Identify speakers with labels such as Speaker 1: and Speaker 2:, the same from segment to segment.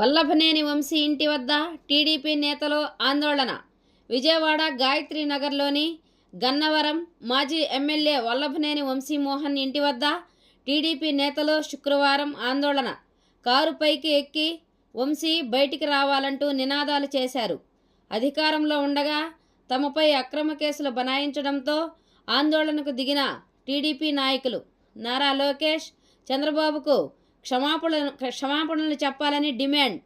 Speaker 1: వల్లభనేని వంశీ ఇంటి వద్ద టీడీపీ నేతలు ఆందోళన. విజయవాడ గాయత్రి నగర్లోని గన్నవరం మాజీ ఎమ్మెల్యే వల్లభనేని వంశీమోహన్ ఇంటి వద్ద టీడీపీ నేతలు శుక్రవారం ఆందోళన. కారు పైకి ఎక్కి వంశీ బయటికి రావాలంటూ నినాదాలు చేశారు. అధికారంలో ఉండగా తమపై అక్రమ కేసులు బనాయించడంతో ఆందోళనకు దిగిన టీడీపీ నాయకులు నారా లోకేష్ చంద్రబాబుకు క్షమాపణలు క్షమాపణలు చెప్పాలని డిమాండ్.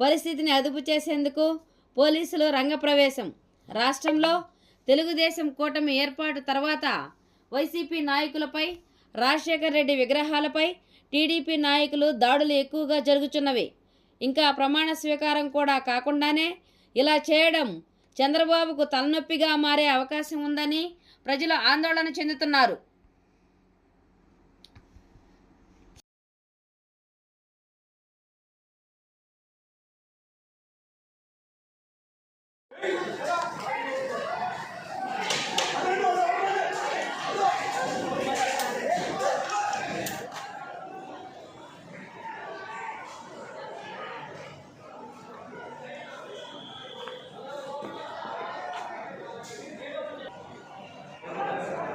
Speaker 1: పరిస్థితిని అదుపు చేసేందుకు పోలీసులు రంగప్రవేశం. రాష్ట్రంలో తెలుగుదేశం కూటమి ఏర్పాటు తర్వాత వైసీపీ నాయకులపై రాజశేఖర్ రెడ్డి విగ్రహాలపై టీడీపీ నాయకులు దాడులు ఎక్కువగా జరుగుతున్నవి ఇంకా ప్రమాణ స్వీకారం కూడా కాకుండానే ఇలా చేయడం చంద్రబాబుకు తలనొప్పిగా మారే అవకాశం ఉందని ప్రజలు ఆందోళన చెందుతున్నారు.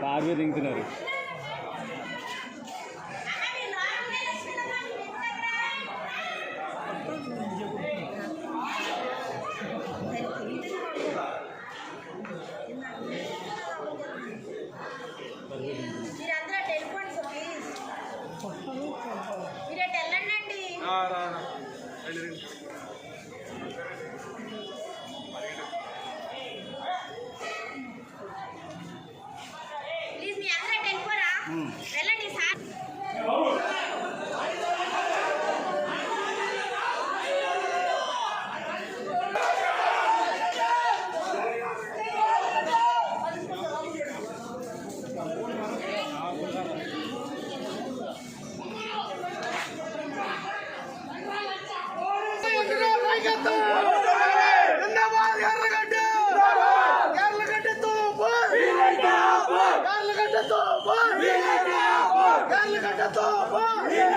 Speaker 2: బాగా దింగుతున్నారు.
Speaker 3: 嗯。的祝。